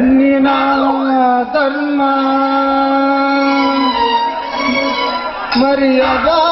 ಹೆಣ್ಣಿನ ಧರ್ಮ. ಮರ್ಯಾದಾಡನಾರಿ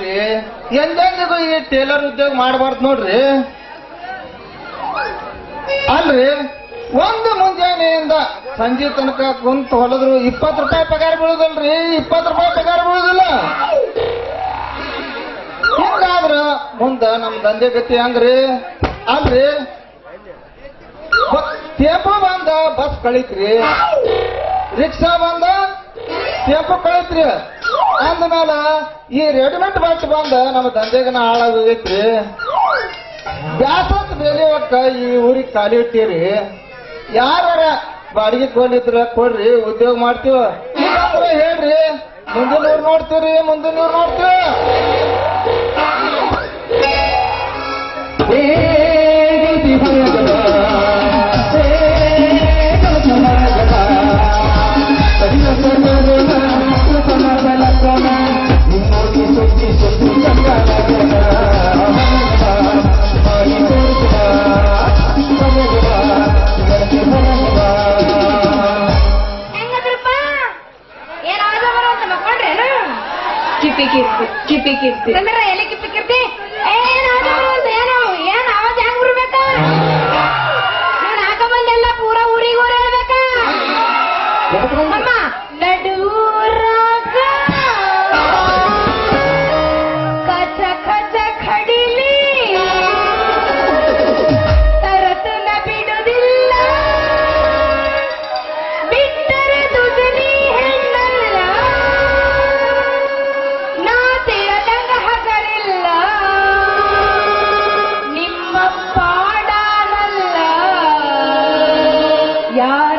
ಮಾಡಬಾರ್ದ್ರಿ ಎಂದೆಂದಿಗೂ ಈ ಟೇಲರ್ ಉದ್ಯೋಗ ಮಾಡಬಾರ್ದು ನೋಡ್ರಿ. ಅಲ್ರಿ, ಒಂದು ಮುಂಜಾನೆಯಿಂದ ಸಂಜೆ ತನಕ ಕುಂತ ಹೊಲದ್ರು ಇಪ್ಪತ್ತು ರೂಪಾಯಿ ಪಗಾರ ಬೀಳುದಲ್ರಿ, ಇಪ್ಪತ್ತು ರೂಪಾಯಿ ಪಗಾರ ಬೀಳುದಿಲ್ಲ. ಹಿಂಗಾದ್ರ ಮುಂದ ನಮ್ ದಂಧೆ ಗತಿ ಅಂದ್ರಿ ಅಲ್ರಿ ಟೇಂಪು ಬಂದ ಬಸ್ ಕಳಿತ್ರಿ. ರಿಕ್ಷಾ ಬಂದ ಟೇಂಪು ಕಳೈತ್ರಿ. ಅಂದಮೇಲೆ ಈ ರೆಡಿಮೇಡ್ ಬಟ್ಟೆ ಬಂದ ನಮ್ಮ ದಂಧೆಗನ ಹಾಳಾಗೋಗೈತ್ರಿ ಬ್ಯಾಸತ್ ಬೆಲೆ ಈ ಊರಿಗೆ ಖಾಲಿ ಇಟ್ಟಿರಿ ಯಾರ ಬಾಡಿಗೆ ಕೊಂಡಿದ್ರ ಕೊಡ್ರಿ, ಉದ್ಯೋಗ ಮಾಡ್ತೀವ. ಹೇಳ್ರಿ ಮುಂದಿನ ಊರ್ ನೋಡ್ತೀವ್ರಿ ಮುಂದಿನ ಊರ್ ನೋಡ್ತೀವಿ ಕಿಪ್ಪಿ Yeah.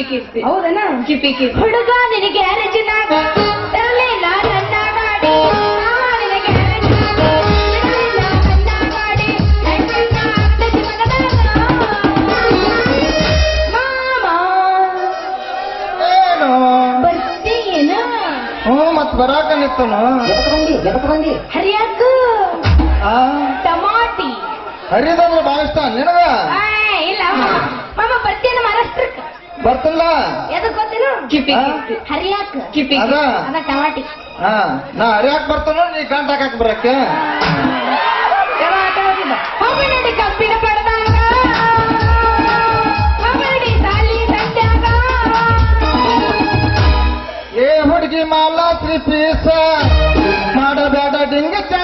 ಕೀರ್ತಿ ಹೌದನ? ಕೀರ್ತಿ ಹುಡುಗ ನಿನಗೆ ತರಲಿಲ್ಲ ಗಾಡಿ ಹ್ಞೂ ಮತ್ ಬರಾಕ ನಿತ್ತನು ಹರಿಯಾಕ. ಟಮಾಟಿ. ಹರಿದಂದ್ರೆ ಭಾಳ ಇಷ್ಟ ನಿನಗ? ಆ, ಇಲ್ಲ ಮಾಮ ಮಹಾರಾಷ್ಟ್ರಕ್ಕೆ. ಬರ್ತಲ್ಲ? ಎದಕ್ ಗೊತ್ತಿಲ್ಲ ಕಿಪಿ ಕಿಪಿ. ಹರಿಯಾಕ. ಕಿಪಿ ಅದ? ಅದ ಟಮಾಟಿ ಹಾ ನಾ ಹರಿಯಾಕ್ ಬರ್ತಾನೋ ನೀ ಗಂಟ ಹಾಕಕ್ ಬರಕ್ಕೆ? ನಡಿ ಕಬ್ಬಿನ ಪಡೆದಾಗ. ಹೋಗಡಿ ಸಾಲಿ ಸಂತ್ಯಾಗ ಏ ಹುಡುಗಿ ಮಾಲಾ ತ್ರೀ ಪೀಸ. ಮಾಡಬೇಡ ಡಿಂಗ ಚಾಕ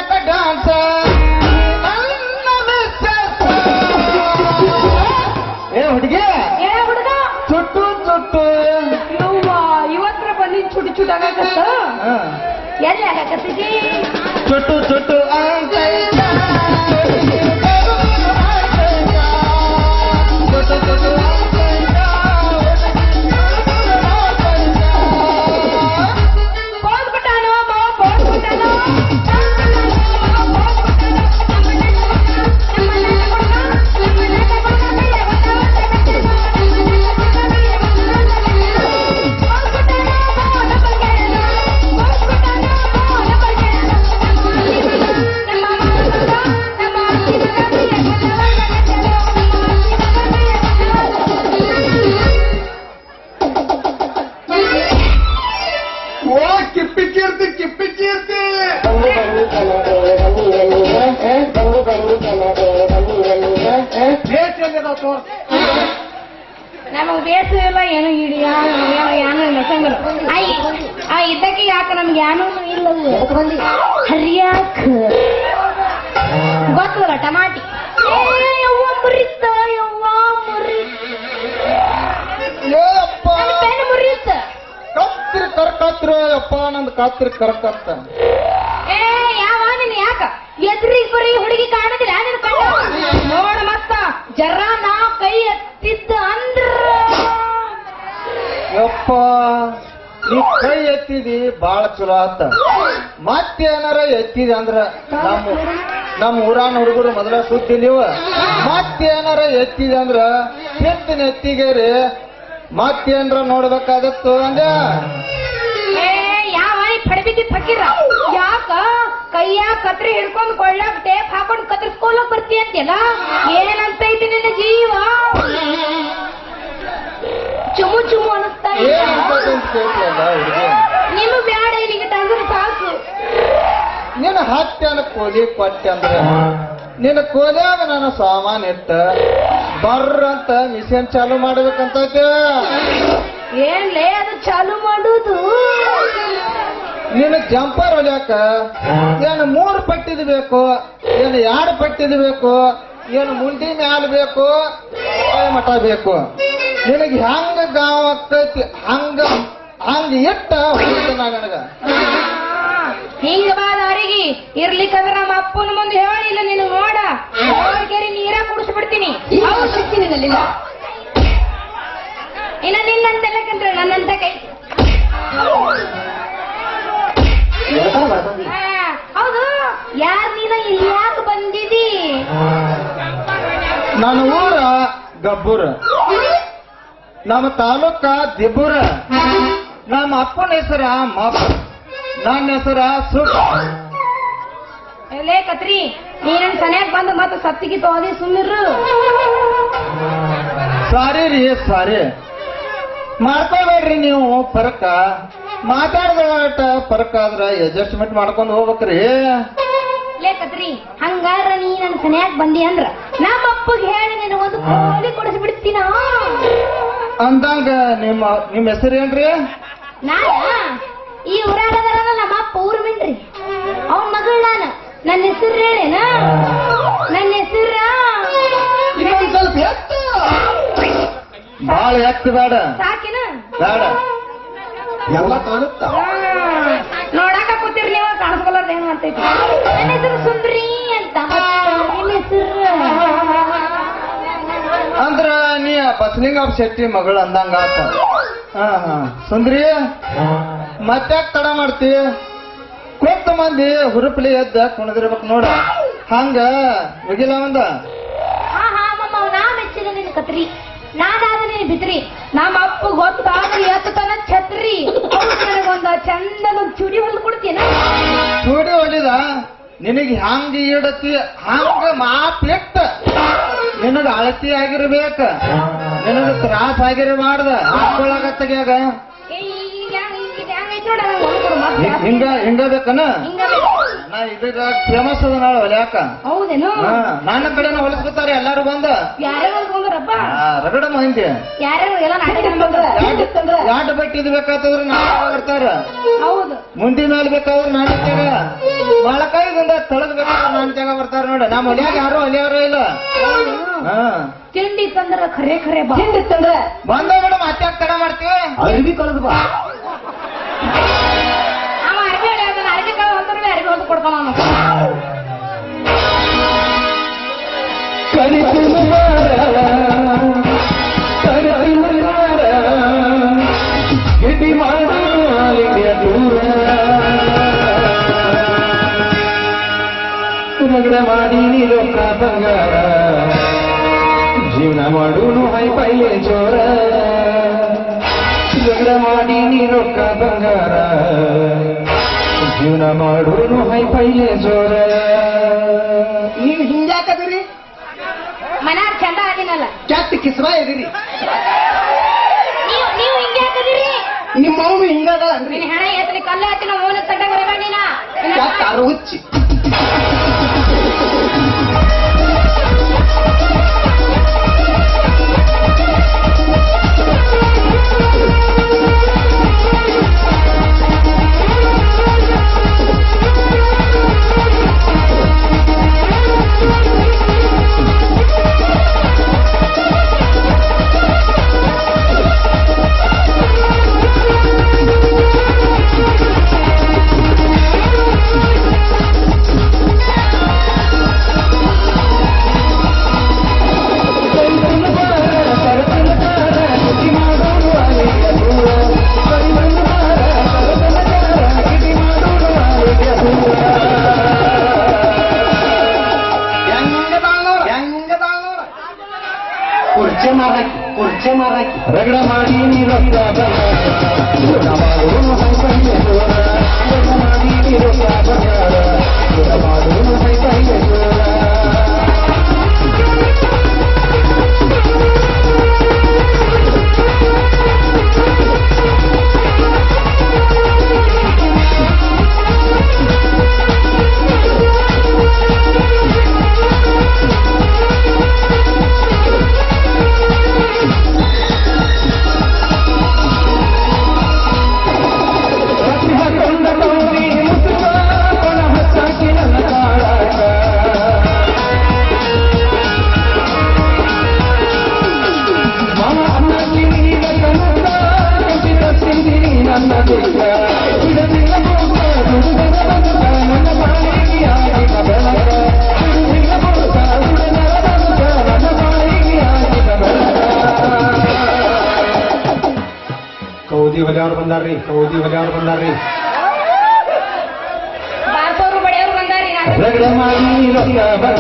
ಎಲ್ಲಿ ಆಗಕತ್ತಿದಿ ಏನೂ ಇಲ್ಲ ಎದಕ್ಕೆ ಬಂದಿ ಹರಿಯಾಕ ಗೊತ್ತಲ್ಲ ಟಮಾಟಿ? ಮುರಿತ ಯವ್ವ ಮುರಿತ. ಮುರಿತ. ಕತ್ರಿ ಕರ್ಕತ್ರ ಅಪ್ಪ ನಂದು ಕತ್ರಿ ಕರ್ಕತ್ತ. ಏ ಯಾವ ನೀನ್ ಯಾಕ? ಎದ್ರಿಗ್ ಬರೀ ಹುಡುಗಿ ಕಾಣದಿಲ್ಲ ನಿನ್ ಕಣ್ಣ ನೋಡ ಮತ್ತ ಜರ ನಾ ಕೈ ಎತ್ತಿದ್ದ ಅಂದ್ರ. ಯಪ್ಪ. ಕೈ ಎತ್ತಿದಿ ಬಾಳ ಚಲೋ ಆತ. ಮತ್ತೇನಾರ ಎತ್ತಿದಿ ಅಂದ್ರ ನಮ್ಮ ನಮ್ಮ ಊರಾನ ಹುಡುಗರು ಮೊದಲ ಸುದ್ದಿ ನೀವು. ಮತ್ತೇನಾರ ಎತ್ತಿದಿ ಅಂದ್ರ ಎತ್ತಿನ ನೆತ್ತಿಗೇರಿ ಮತ್ತೇನ್ರ ನೋಡ್ಬೇಕಾಗತ್ತು ಅಂದ ಏ ಯಾಕ? ಕೈಯ ಕತ್ರಿ ಹಿಡ್ಕೊಂಡ್ ಕೊಳ್ಳಾಕ್ ಟೇಪ್ ಹಾಕೊಂಡ್ ಕತ್ರಿಸ್ಕೊಳಕ್ ಬರ್ತಿ ಅಂತಿಲ್ಲ ಏನಂತೈತಿ ನಿನ್ನ ಜೀವ? ಚುಮು ಚುಮು ಅನಿಸ್ತಾ ಏನ್ ಹುಡುಗಿ? ನಿಮಗ್ ಬ್ಯಾಡ ಇಲ್ಲಿಗೆ ತಂದ್ರೆ ಸಾಕು. ನಿನ್ನ ಹಾಕ್ತಾನ ಕೋಲಿ ಕೊಟ್ಟೆ ಅಂದ್ರೆ. ನಿನ್ನ ಕೋಲ್ಯಾಗ ನನ್ನ ಸಾಮಾನ್ ಇಟ್ಟ. ಬರ್ರಂತ ಮಿಷನ್ ಚಾಲು ಮಾಡ್ಬೇಕಂತ ಏನ್ಲೇ ಅದು ಚಾಲು ಮಾಡುದು? ನಿನ್ನ ಜಂಪರ್ ಹೊಲ್ಯಾಕ ಏನು ಮೂರು ಪಟ್ಟಿದ್ ಬೇಕು? ಏನು ಎರಡು ಪಟ್ಟಿದ್ ಬೇಕು? ಏನು ಮುಂಡಿ ಮ್ಯಾಲ ಬೇಕು ಮಠ ಬೇಕು. ನಿನಗೆ ಹಂಗ ಗಾವ ಆಗ್ತೈತಿ? ಹಂಗ ಹಂಗ ಎಟ್ಟ ನನಗ. ಹಿಂಗ ಬಾದ ಅರಿಗಿ ಇರ್ಲಿಕ್ಕಂದ್ರ ನಮ್ಮ ಅಪ್ಪನ ಮುಂದೆ ಹೇಳಿಲ್ಲ ನೀನು ನೋಡ. ಕೇರಿ ನೀರ ಕುಡಿಸ್ಬಿಡ್ತೀನಿ. ಹೌದು ನಿನ್ನಲ್ಲಿಲ್ಲ? ಇನ್ನ ನಿನ್ನಂತೆಲ್ಲ ಕಂಡ್ರೆ ನನ್ನಂತ ಕೈ. ಹೌದು. ಯಾರ್ ನೀನ ಇಲ್ಲಿ ಯಾಕೆ ಬಂದಿದಿ ನನ್ನ ಊರ ಗಬ್ಬುರ. ನಮ್ಮ ತಾಲೂಕ ದಿಬ್ಬುರ. ನಮ್ಮ ಅಪ್ಪನ ಹೆಸರ ಮಾಪ. ನನ್ನ ಹೆಸರ ಸುಟ್ ಲೇ ಕತ್ರಿ ನೀನನ್ ಸನ್ಯಾಗ ಬಂದು ಮತ್ತೆ ಸತ್ತಿಗೆ ತೋದಿ ಸುಮ್ಮಿರ್ರು ಸಾರಿ ರೀ ಸಾರಿ. ಮಾಡ್ಕೋಬೇಡ್ರಿ ನೀವು ಪರಕ. ಮಾತಾಡ್ದ ಪರಕ ಆದ್ರ ಅಡ್ಜಸ್ಟ್ಮೆಂಟ್ ಮಾಡ್ಕೊಂಡು ಹೋಗ್ಬೇಕ್ರಿ. ಲೇ ಕತ್ರಿ ಹಂಗಾರ ನೀ ನನ್ ಸನ್ಯಾಗ ಬಂದಿ ಅಂದ್ರ ನಮ್ಮ ಅಪ್ಪಗೆ ಹೇಳಿ ನೀನು ಒಂದು ಕೋಳಿ ಕೊಡಿಸ್ಬಿಡ್ತೀನ. ಅಂದಂಗ ನಿಮ್ಮ ನಿಮ್ಮ ಹೆಸರು ಏನ್ರಿ? ನಾನ? ಈ ಊರಾಗದಾರಲ್ಲ ನಮ್ಮ ಅಪ್ಪ ಊರ್ ಬಿಡ್ರಿ ಅವನ್ ಮಗಳು ನಾನು. ನನ್ನ ಹೆಸರು ಹೇಳೇನ ನನ್ನ ಹೆಸರು? ಇನ್ನೊಂದ್ ಸ್ವಲ್ಪ ಎತ್ತು. ಬಾಳ ಎತ್ತ ಬೇಡ. ಸಾಕಿನ? ಬೇಡ. ಎಲ್ಲ ಕಾಣುತ್ತ? ಕಾಣಿಸ್ಕೊಲಾರ್ದ ಏನ್ ಮಾಡ್ತೈತಿ ನನ್ನ ಹೆಸರು ಸುಂದ್ರಿ ಅಂತ ನಿನ್ನ ಹೆಸರು ಅಂದ್ರ ನೀ ಬಸಲಿಂಗಪ್ಪ ಶೆಟ್ಟಿ ಮಗಳು ಅಂದಂಗ ಆತ. ಹಾ ಹಾ. ಸುಂದ್ರಿ? ಮತ್ತ್ಯಾಕ್ ತಡ ಮಾಡ್ತಿ? ಕೊತ್ತ ಮಂದಿ ಹುರುಪ್ಲಿ ಎದ್ದ ಕುಣದಿರ್ಬೇಕು ನೋಡ. ಹಂಗ ಮುಗಿಲ ಒಂದ ಹಾ ಹಾ ಮಮ್ಮ ನಾ ಮೆಚ್ಚಿದ ನಿನ್ನ ಕತ್ರಿ. ನಾನಾದ ನೀನು ಬಿತ್ರಿ. ನಮ್ಮ ಅಪ್ಪ ಗೊತ್ತಾದ್ರಿ ಎತ್ತತನ ಛತ್ರಿ. ನನಗೊಂದ ಚಂದನ ಚುಡಿ ಹೊಲ್ದು ಕೊಡ್ತೀನ ಚೂಡಿ ಹೊಲಿದ ನಿನಗೆ ಹಂಗ ಇಡತಿ? ಹಂಗ ಮಾಪ್ ಎತ್ತ ನಿನಗ ಅಳತಿ ಆಗಿರ್ಬೇಕ? ನಿನಗ ತ್ರಾಸ ಆಗಿರಬಾರ್ದ? ಹಾಕೊಳಗತ್ತಗ್ಯಾಗ ಏ, ಈಗ ಹೆಂಗ್-. ಹಿಂಗ ಬೇಕನ. ನಾ ಫೇಮಸ್ ಅದ ನಾಳೆ ಹೊಲ್ಯಾಕ. ಹೌದೇನು? ನನ್ನ ಕಡೆನ ಹೊಲಿಸ್ಕೊತಾರೆ ಎಲ್ಲಾರು ಬಂದ. ಯಾರ್ಯಾರು ಹೊಲ್ಕೊಂಡ್ರಪ್ಪ ರಗಡ ಮಂದಿ ಯಾರ್ಯಾರು ಎಲ್ಲ ನಾಟಕ ಬಟ್ಟೆ ಇದು ಬೇಕಾತಂದ್ರ ಬರ್ತಾರ? ಹೌದು. ಮುಂದಿ ಮೇಲೆ ಬೇಕಾದ್ರೆ ನಾನು ಜಾಗ ಮೊಳಕಾಯಿ ಬಂದ ಬೇಕಾದ್ರೆ ನಾನು ಜಾಗ ಬರ್ತಾರ ನೋಡ. ನಮ್ಮ ಹೊಲ್ಯಾಗ ಯಾರು ಹೊಲಿಯಾರು ಇಲ್ಲ. ಹಾ. ತಿಂಡಿ ತಂದ್ರ ಖರೆ ಖರೆ ಬಾ. ತಿಂಡಿ ತಂದ್ರ? ಬಂದ ಮೇಡಮ್ ಅತ್ಯಾಗ ತಡ ಮಾಡ್ತೀವಿ ಅರ್ಬಿ ಕಳೆದು ಬಾ. ಹೊಲ್ದು ಕೊಡ್ತಾನ ಅವನು. ಗಿಟಿ ಮಗಡ ಮಾಡಿ ನೀರೊಕ್ಕ ಬಂಗಾರ ಜೀವನ ಮಾಡೋನು ಹೈ ಪೈಲೆ ಜೋರ. ಜಗಳ ಮಾಡಿ ನೀರೊಕ್ಕ ಬಂಗಾರ ಜೀವನ ಮಾಡೋನು ಹೈ ಪೈಲೆ ಜೋರ. ನೀವು ಹಿಂಗ್ಯಾಕದಿರಿ ಮನ್ಯಾಗ ಚಂದ ಆಗಿನಲ್ಲ. ಕೆಟ್ಟ ಕಿಸ್ವ ಇದಿರಿ ನೀವು ನಿಮ್ಮ ಅವನು ಹಿಂಗದ ನಿನ್ನ ಹೆಣ ಎತ್ತಲಿ ಕಲ್ಲ ಹತ್ತಿನ ಮೂಲ ತಟ್ಟಂಗ ನೀನ ಹುಚ್ಚಿ? Regresamos. ಬಂದಾರ್ರಿ ಸೌದಿ ಹೊಲಿಯವ್ರು ಬಂದಾರ್ರಿ. ಬಂದಾರಿ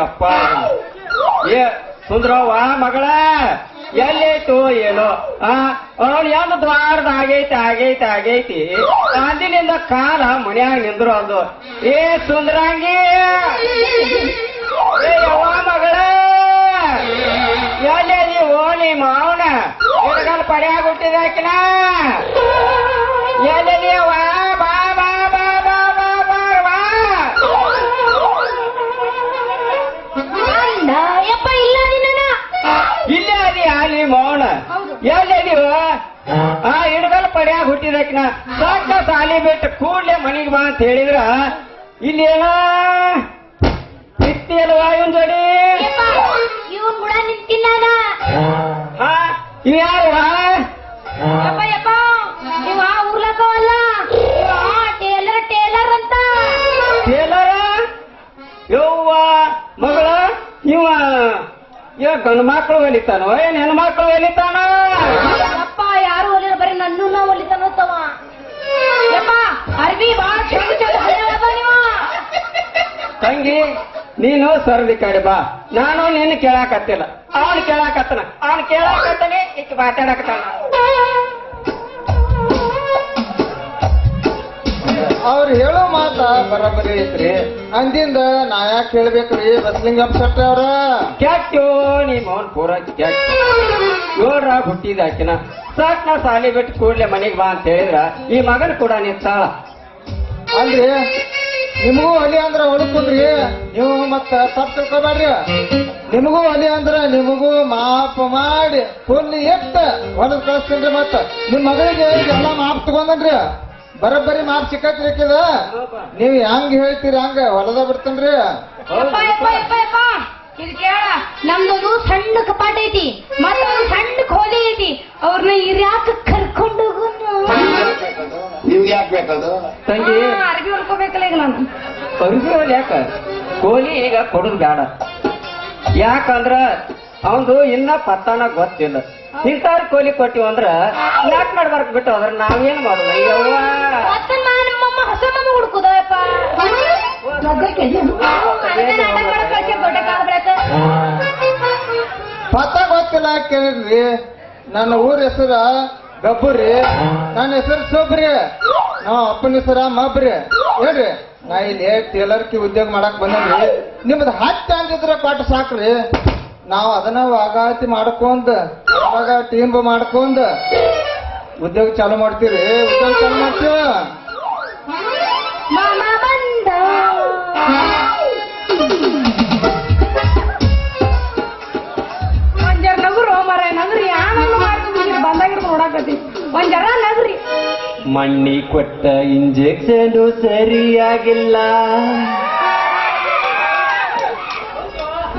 ಅಪ್ಪ. ಏ, ಸುಂದ್ರವ್ವ, ಮಗಳ ಎಲ್ಲೈತು ಏನೋ? ಆ, ಅವಳು ಏನು ದ್ವಾರದ ಆಗೈತಿ ಆಗೈತಿ ಆಗೈತಿ. ಅಂದಿನಿಂದ ಕಾಲ ಮನ್ಯಾಗ ನಿಂದ್ರು ಅಂದು. ಏ, ಸುಂದ್ರಂಗಿ! ಯವ್ವ ಮಗಳ! ಓ ನೀ ಮಾವನ? ಎಡಗಲ್ ಪಡ್ಯಾಗ ಹುಟ್ಟಿದಾಕಿನ ಅವ್ವ ಅಲ್ಲಿ ಮೌನ. ಹೌದು. ಎಲ್ಲಿ ನೀವು ಆ ಹಿಡ್ಗಲ್ ಪಡ್ಯಾಗ ಹುಟ್ಟಿದಕ್ಕಿನ ಸಾಕ ಸಾಲಿ ಬಿಟ್ಟು ಕೂಡ್ಲೆ ಮನೆಗೆ ಬಾ ಅಂತ ಹೇಳಿದ್ರ ಇಲ್ಲಿ ಇತ್ತಿ ಅಲ್ವಾ ಇವನ್ ಜೋಡಿ? ಹಾ. ಇವ್ ಯಾರು ಇವ ಗಂಡು ಮಕ್ಕಳು ಹೊಲಿತಾನೋ ಏನ್ ಹೆಣ್ಮಕ್ಳು ಹೊಲಿತಾನೋ ಅಪ್ಪ ಯಾರು ಒಲಿಲ್ಲ ಬರೀ ನನ್ನೂ ಒಲಿತಾನೋತ್ತವ ಯಪ್ಪ ಅರ್ಬಿ ಬಾಳ ಚಂದ ಚಂದ ಹಳೆಯದ ನೀವ? ತಂಗಿ ನೀನು ಸರ್ದಿ ಕಡೆ ಬಾ. ನಾನು ನಿನ್ನ ಕೇಳಾಕತ್ತಿಲ್ಲ. ಅವನು ಕೇಳಾಕತ್ತನ. ಅವನು ಕೇಳಾಕತ್ತಾನೆ ಈಕೆ ಮಾತಾಡಕತ್ತಾನ. ಅವ್ರು ಹೇಳೋ ಮಾತ ಬರಬರಿ ಐತ್ರಿ. ಅಂದಿಂದ ನಾ ಯಾಕೆ ಹೇಳ್ಬೇಕ್ರಿ? ಬಸ್ಲಿಂಗಪ್ಪ ಶೆಟ್ಟಿ ಅವ್ರ. ಕ್ಯಾಟ್ಯೋ ನೀ ಮೌನ್ ಪೂರ ಕ್ಯಾಟ್. ಹುಟ್ಟಿದ ಆಕಿನ. ಸಾಕ್ ನಾ ಸಾಲಿ ಬಿಟ್ಟು ಕೂಡ್ಲೆ ಮನೆಗೆ ಬಾ ಅಂತ ಹೇಳಿದ್ರ ಈ ಮಗನ್ ಕೂಡ ನಿಂತಾಳ ಅಲ್ರಿ ನಿಮಗೂ ಒಲಿ ಅಂದ್ರ ಹೊಡ್ಕೊಂಡ್ರಿ ನೀವು ಮತ್ತ ತಪ್ಪು ತಿಳ್ಕೊಬೇಡ್ರಿ. ನಿಮಗೂ ಒಲಿ ಅಂದ್ರ ನಿಮಗೂ ಮಾಪ ಮಾಡಿ ಫುಲ್ ಎತ್ತ ಹೊಲದ ಕಳಿಸ್ತೀನಿ ಮತ್ತ. ನಿಮ್ ಮಗಳಿಗೆ ಎಲ್ಲ ಮಾಪ್ ತಗೊಂಡನ್ರಿ ಬರೋಬ್ಬರಿ ಮಾಪ್ ಸಿಕ್ಕತ್ರಿ ಆಕಿದ ನೀವ್ ಹೆಂಗ್ ಹೇಳ್ತೀರಿ ಹಂಗ? ಹೊಲದ ಬಿಡ್ತೇನ್ರಿ. ಇದು ಕೇಳ ನಮ್ದೊಂದು ಸಣ್ಣ ಕಪಾಟ ಐತಿ. ಮತ್ತೊಂದು ಸಣ್ಣ ಕೋಲಿ ಐತಿ. ಅವ್ರನ್ನ ಇರ್ಯಾಕ ಕರ್ಕೊಂಡು ನಿಮ್ಗೆ ಯಾಕೆ ಬೇಕದು? ತಂಗಿ. ಅರ್ಬಿ ಹೊಲ್ಕೋಬೇಕಲ್ಲ ಈಗ ನಾನು. ಅರ್ಬಿ ಹೊಲ್ ಯಾಕ? ಕೋಲಿ ಈಗ ಕೊಡುದು ಬೇಡ ಯಾಕಂದ್ರ ಅವಂದು ಇನ್ನ ಪತ್ತಾನ ಗೊತ್ತಿಲ್ಲ. ಇಂಥವ್ರ ಕೋಲಿ ಕೊಟ್ಟಿವ ಅಂದ್ರ ಯಾಕ್ ಮಾಡ್ಬಾರ್ ಬಿಟ್ಟು? ಅದ್ರ ನಾವೇನ್ ಪತ್ತ ಗೊತ್ತಿಲ್ಲ ಕೇಳಿದ್ರಿ. ನನ್ನ ಊರ ಹೆಸರ ಗಬ್ಬುರಿ. ನನ್ನ ಹೆಸರು ಸೊಬ್ರಿ. ನಾವ್ ಅಪ್ಪನ ಹೆಸರ ಮಬ್ರಿ. ಹೇಳ್ರಿ. ನಾ ಇಲ್ಲಿ ಟೇಲರ್ಕಿ ಉದ್ಯೋಗ ಮಾಡಕ್ ಬಂದ್ರಿ ನಿಮ್ದು ಹತ್ತು ಅಂದಿದ್ರೆ ಕೊಟ್ಟು ಸಾಕ್ರಿ. ನಾವು ಅದನ್ನ ವಾಗಾತಿ ಮಾಡ್ಕೊಂಡ್ ಅವಾಗ ಟೀಮ್ ಮಾಡ್ಕೊಂಡ್ ಉದ್ಯೋಗ ಚಾಲು ಮಾಡ್ತೀರಿ? ಉದ್ಯೋಗ ಚಾಲು ಮಾಡ್ತೀವ? ಮಣ್ಣಿ ಕೊಟ್ಟ ಇಂಜೆಕ್ಷನ್ ಸರಿಯಾಗಿಲ್ಲ.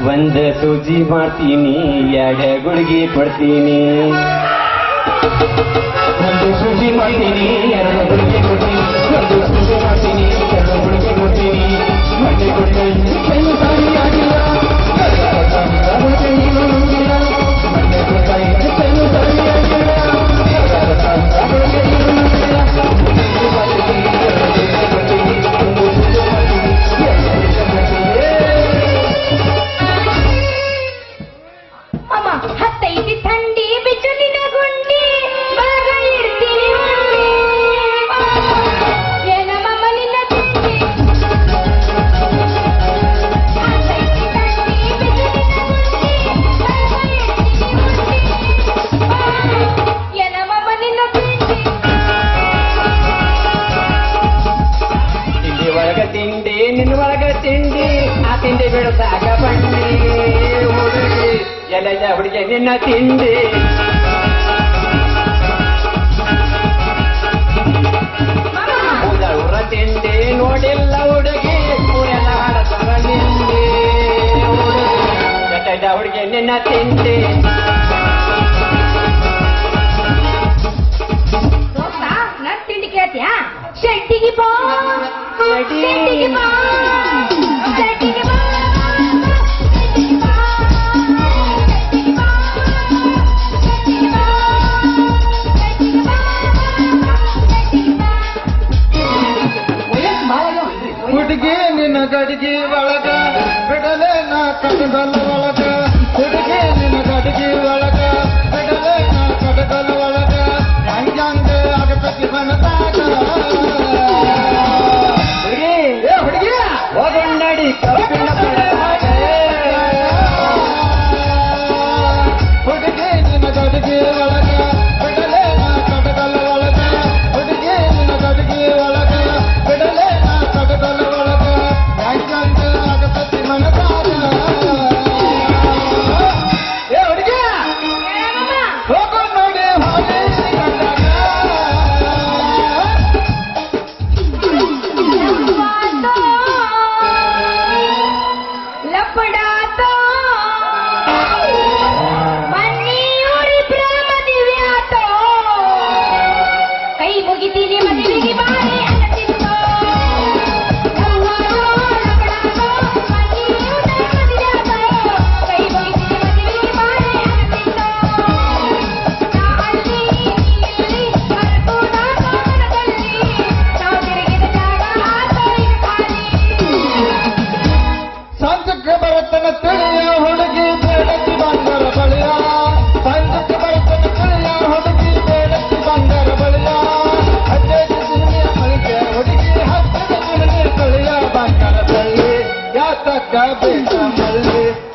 ಒಂದ ಸೂಜಿ ಮಾಡ್ತೀನಿ ಎರಡ ಗುಳಿಗೆ ಕೊಡ್ತೀನಿ. ಒಂದು ಸೂಜಿ ಮಾಡ್ತೀನಿ ಎರಡು ಹುಡುಗಿ ನಿನ್ನ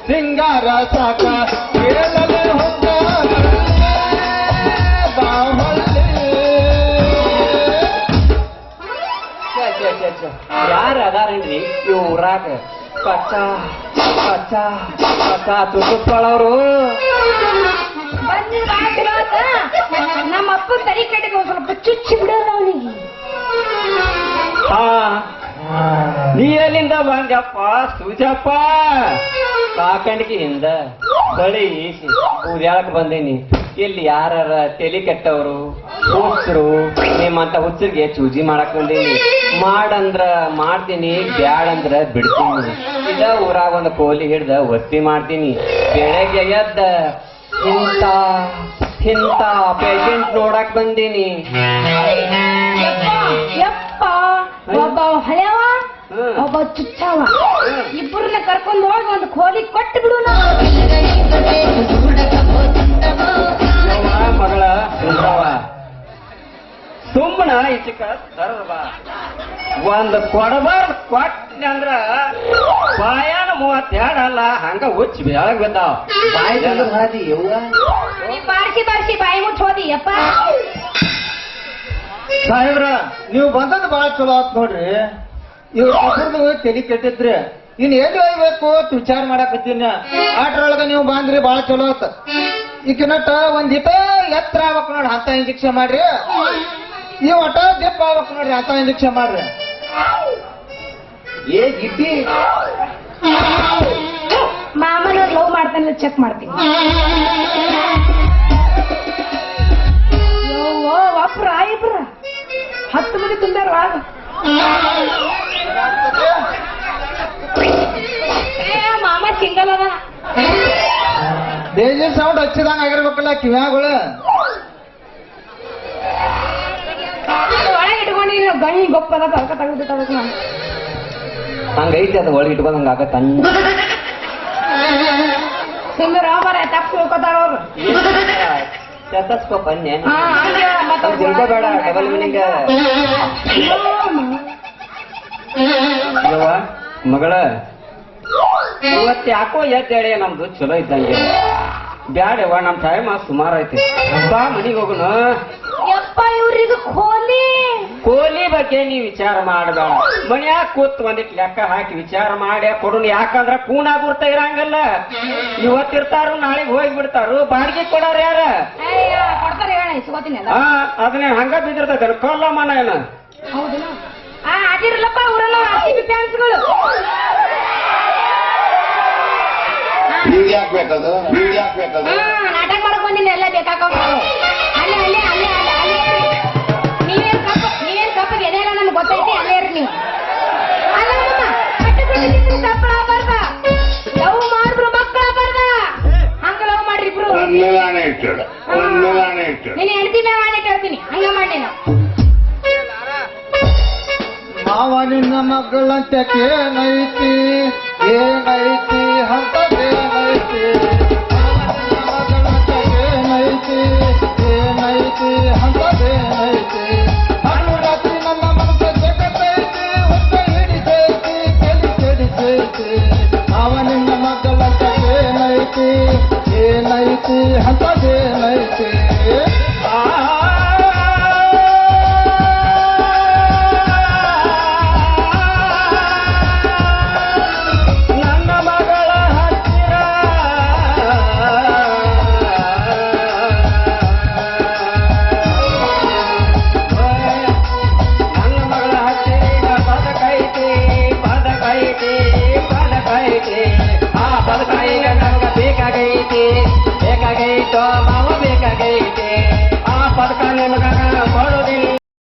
ಸಿಂಗಾರ ಸಾಕ. ಯಾರ ಅದಾರೇನ್ರಿ ಇವ್ ಊರಾಗ ಕಚ್ಚ ಪಚ್ಚಾ ಚಲೋ ಆತ. ನಮ್ಮ ಅಪ್ಪ ತರಿ ಕಟ್ಟಿದ ಸ್ವಲ್ಪ ಚುಚ್ಚಿ ಬಿಡೋದು ಅವನಿಗೆ. ಹಾ. ನೀ ಎಲ್ಲಿಂದ ಬಂದಪ್ಪ? ಸೂಜಪ್ಪ! ಸಾಕಂಡಿಗೆಯಿಂದ ಬಳಿ ಈಸಿ. ಊದ್ಯಾಳಕ್ ಬಂದೀನಿ. ಇಲ್ಲಿ ಯಾರ ತೆಲಿ ಕೆಟ್ಟವರು, ಹುಚ್ಚರು, ನಿಮ್ಮಂತ ಹುಚ್ಚರಿಗೆ ಚೂಜಿ ಮಾಡಕ್ ಬಂದೀನಿ. ಮಾಡಂದ್ರ ಮಾಡ್ತೀನಿ, ಬ್ಯಾಡಂದ್ರ ಬಿಡ್ತೀನಿ. ಇದ ಊರಾಗ ಒಂದು ಕೋಲಿ ಹಿಡ್ದ ಒತ್ತಿ ಮಾಡ್ತೀನಿ. ಬೆಳಗ್ಗೆ ಎದ್ದ ಇಂತ ಇಂತ ಪೇಷಂಟ್ ನೋಡಕ್ ಬಂದೀನಿ. ಒಬ್ಬ ಹಳೆವ. ಒಬ್ಬ ಚುಚ್ಚವ. ಇಬ್ಬರನ್ನ ಕರ್ಕೊಂಡು ಹೋಗಿ ಒಂದು ಕೋಲಿ ಕೊಟ್ಟು ಬಿಡು ಮಗಳ ಸುಮ್ಮನ ಈಚಕ ಸರವ ಒಂದ್ ಕೊಡಬಾರ್ದು ಕೊಟ್ಟೆ ಅಂದ್ರ ಬಾಯಾನ ಮೂವತ್ತೆರಡು ಅಲ್ಲ ಹಂಗ ಹುಚ್ಚಿ ಬೆಳಗ್ ಬಿದ್ದಾವ ಬಾಯಿ ಹಾದಿ ಬಾರಿಸಿ ಬಾರಿಸಿ ಬಾಯಿ ಮುಚ್ಚ ಹೋದಿ ಯಪ್ಪ. ಸಾಹೇಬ್ರ ನೀವು ಬಂದದ್ದು ಬಹಳ ಚಲೋ ಆತ್ ನೋಡ್ರಿ. ಇವ್ರ ತಲೆ ಕೆಟ್ಟಿದ್ರಿ ಇನ್ ಎಲ್ಲಿ ಹೋಗ್ಬೇಕು ಅಂತ ವಿಚಾರ ಮಾಡಕತ್ತೀನಿ. ಆಟ್ರೊಳಗ ನೀವು ಬಂದ್ರಿ ಬಾಳ ಚಲೋ ಆತ. ಈಕಿನಟ ಒಂದ್ ಹಿತ ಎತ್ತರ ಆಗ್ಬೇಕು ನೋಡ್ರಿ ಅಂತ ಇಂಜೆಕ್ಷನ್ ಮಾಡ್ರಿ. ನೀವು ಒಟ ದಿಪ್ಪ ಆಗ್ಬೇಕು ನೋಡ್ರಿ ಅಂತ ಇಂಜೆಕ್ಷನ್ ಮಾಡ್ರಿ. ಏ ಗಿಟ್ಟಿ ಮಾಮನ ಲವ್ ಮಾಡ್ತಾನೆ. ಚೆಕ್ ಮಾಡ್ತೀನಿ ಒಬ್ರ ಇಬ್ರ. ಹತ್ತು ಮಂದಿ ಏ, ಮಾಮ ಸಿಂಗಲ್ ಅದ ಸೌಂಡ್ ಹಚ್ಚಿದಂಗ ಆಗಿರ್ಬೇಕಲ್ಲ ಕಿವ್ಯಾಗಳು. ಒಳಗೆ ಇಟ್ಕೊಂಡಿಲ್ಲ ಗಣಿ ಗೊಪ್ಪದ ತಳಕ ತೆಗೆದು ತಗದು ನಾನು ಹಂಗೈತಿ ಅದು ಒಳಗೆ ಇಟ್ಕೊಂಡಂಗ ಆಗತ್ತ ಸುಮ್ಮನೆ ರಾಮರ ತಪ್ಪು ತಿಳ್ಕೊತಾರ ಅವ್ರು. ಅದು ತಿಳ್ಕೊಬೇಡ ಡಬಲ್ ಮೀನಿಂಗ್. ಮಗಳ ಇವತ್ತು ಯಾಕೋ ಎದ್ದೇಳಿ ನಮ್ದು ಚಲೋ ಇದ್ದಂಗೆ. ಬ್ಯಾಡವ ನಮ್ ಟೈಮ್ ಸುಮಾರು ಐತಿ. ಬಾ ಮನಿಗೆ ಹೋಗೋಣ. ಕೋಲಿ. ಕೋಲಿ ಬಗ್ಗೆ ನೀ ವಿಚಾರ ಮಾಡಬೇಡ. ಮನ್ಯಾಗ ಕೂತ್ ಒಂದಿಟ್ ಲೆಕ್ಕ ಹಾಕಿ ವಿಚಾರ ಮಾಡಿ ಯಾಕಂದ್ರೆ ಯಾಕಂದ್ರ ಕೂನಾಗುರ್ತ ಇರಂಗಲ್ಲ. ಇವತ್ತಿರ್ತಾರು ನಾಳೆಗ್ ಹೋಗಿ ಬಿಡ್ತಾರು. ಬಾಡಿಗೆ ಕೊಡೋರು ಯಾರ? ಹೇಳ ಅದನ್ನ ಹಂಗ ಬಿದ್ದಿರ್ತೈತೆ ಕೊಲ್ಲ ಮನ ಏನ ಅದಿರಲಪ್ಪ ಅವರೆಲ್ಲ ಆರ್ ಸಿ ಬಿ ಫ್ಯಾನ್ಸ್ಗಳು. ಬೇಕದು ಹಾಕ್ಬೇಕದು ನಾಟಕ ಮಾಡಕ್ ಬಂದಿನ ಎಲ್ಲ ಬೇಕಾಗ ಅಲ್ಲೇ ಅಲ್ಲೇ ಅಲ್ಲೇ ಅಲ್ಲೇ ನೀವೇನ್ ಕಪ್ಪ ನೀವೇನ್ ಕಪ್ಪ ಎದೆಲ್ಲ ಗೊತ್ತೈತಿ ಅಲ್ಲೇ ಇರಿ ನೀವು. ಮಕ್ಕಳ ನಾನೇ ಇಟ್ಟಳು ಒಂದು ನಾನೇ ಇಟ್ಟಳು ನೀನು ಹೇಳ್ತೀನಿ ಕೇಳ್ತೀನಿ ಹಂಗ ಮಾಡಿ ನಾವು. ಮಾವ ನಿನ್ನ ಮಗಳಂತೆ ಏನೈತಿ ಏನೈತಿ ಹಂತ বড়